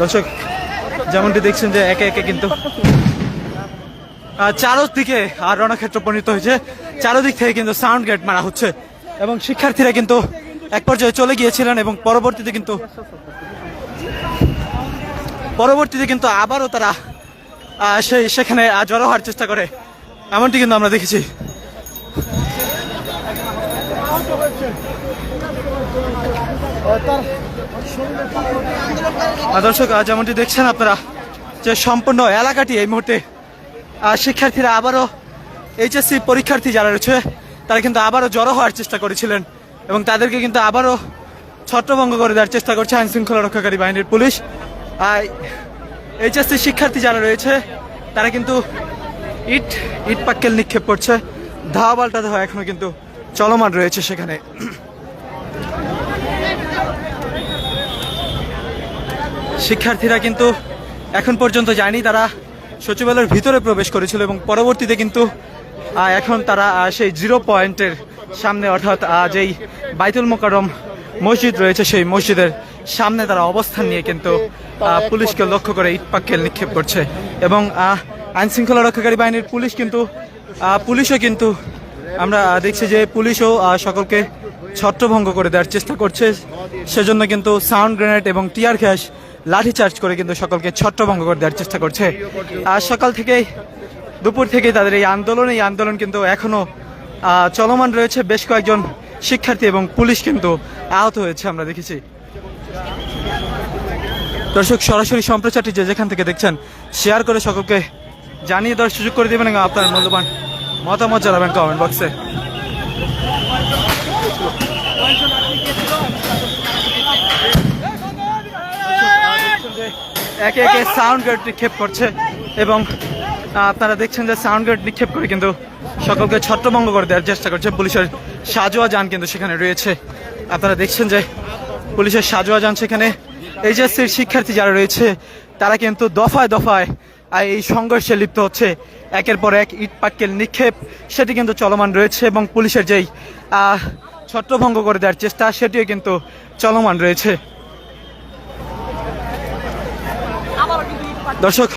দর্শক, যেমনটি দেখছেন যে একে একে কিন্তু চারদিকে আর রণক্ষেত্র পরিণত হয়েছে। চারদিক থেকে কিন্তু সাউন্ড গেট মারা হচ্ছে এবং শিক্ষার্থীরা কিন্তু এক পর্যায়ে চলে গিয়েছিলেন এবং পরবর্তীতে কিন্তু পরবর্তীতে কিন্তু আবারও তারা সেই সেখানে জড়ো হওয়ার চেষ্টা করে। এমনটি কিন্তু আমরা দেখেছি। দর্শক যেমনটি দেখছেন আপনারা, যে সম্পূর্ণ এলাকাটি এই মুহূর্তে শিক্ষার্থীরা আবারও এইচএসসি পরীক্ষার্থী যারা রয়েছে, তারা কিন্তু আবারও জড়ো হওয়ার চেষ্টা করেছিলেন এবং তাদেরকে কিন্তু আবারও ছত্রভঙ্গ করে দেওয়ার চেষ্টা করছে আইন শৃঙ্খলা রক্ষাকারী বাহিনীর পুলিশ। আর এইচএসসি শিক্ষার্থী যারা রয়েছে, তারা কিন্তু ইট ইট পাক্কেল নিক্ষেপ করছে ধাওয়া পাল্টা ধাওয়া এখনও কিন্তু চলমান রয়েছে সেখানে। শিক্ষার্থীরা কিন্তু এখন পর্যন্ত যায়নি, তারা সচিবালয়ের ভিতরে প্রবেশ করেছিল এবং পরবর্তীতে কিন্তু এখন তারা সেই জিরো পয়েন্টের সামনে অর্থাৎ যেই বাইতুল মোকারম মসজিদ রয়েছে, সেই মসজিদের সামনে তারা অবস্থান নিয়ে কিন্তু পুলিশকে লক্ষ্য করে ইট পাক্কেল নিক্ষেপ করছে এবং আইন শৃঙ্খলা রক্ষাকারী বাহিনীর পুলিশ কিন্তু পুলিশও কিন্তু আমরা দেখছি যে পুলিশও সকলকে ছত্রভঙ্গ করে দেওয়ার চেষ্টা করছে। সেজন্য কিন্তু সাউন্ড গ্রেনেড এবং টিয়ার গ্যাস লাঠিচার্জ করে কিন্তু সকলকে ছত্রভঙ্গ করে দেওয়ার চেষ্টা করছে। আর সকাল থেকেই দুপুর থেকেই তাদের এই আন্দোলন এই আন্দোলন কিন্তু এখনও আহ, চলমান রয়েছে। বেশ কয়েকজন শিক্ষার্থী এবং পুলিশ কিন্তু আহত হয়েছে আমরা দেখেছি। দর্শক সরাসরি সম্প্রচারটি যে যেখান থেকে দেখছেন শেয়ার করে সকলকে জানিয়ে দেওয়ার সুযোগ করে দেবেন এবং আপনার মূল্যবান মতামত জানাবেন কমেন্ট বক্সে। একে একে সাউন্ড গার্ড নিক্ষেপ করছে এবং আপনারা দেখছেন যে সাউন্ড গার্ড নিক্ষেপ করে কিন্তু সকলকে ছত্রভঙ্গ করে দেওয়ার চেষ্টা করছে। পুলিশের সাজোয়া যান কিন্তু সেখানে রয়েছে। আপনারা দেখছেন যে পুলিশের সাজোয়া যান সেখানে। এইচএসসির শিক্ষার্থী যারা রয়েছে, তারা কিন্তু দফায় দফায় এই সংঘর্ষে লিপ্ত হচ্ছে। একের পর এক ইট পাক্কেল নিক্ষেপ, সেটি কিন্তু চলমান রয়েছে এবং পুলিশের যেই ছত্রভঙ্গ করে দেওয়ার চেষ্টা, সেটিও কিন্তু চলমান রয়েছে। দর্শক